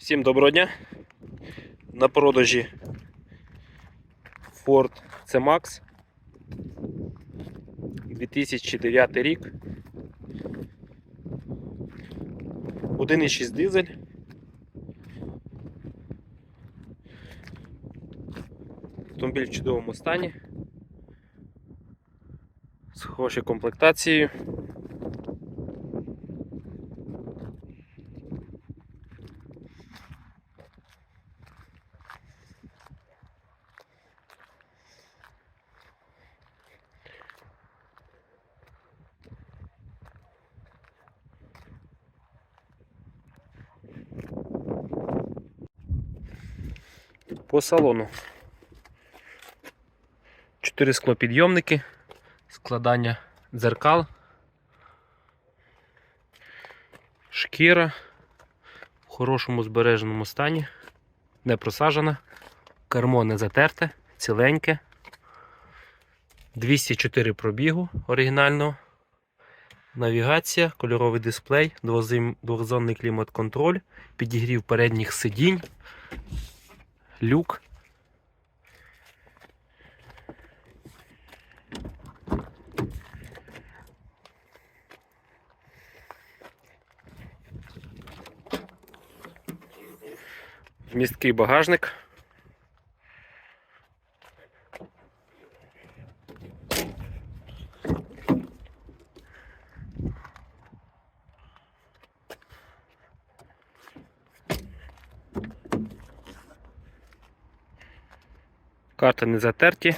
Всім доброго дня. На продажі Ford C-Max 2009 рік. 1,6 дизель. Автомобіль в чудовому стані. З хорошою комплектацією. По салону. Чотири склопідйомники, складання дзеркал, шкіра в хорошому збереженому стані, не просажена, кермо не затерте, ціленьке, 204 пробігу оригінального, навігація, кольоровий дисплей, двохзонний клімат-контроль, підігрів передніх сидінь, люк. Вмісткий багажник. карти не затерті.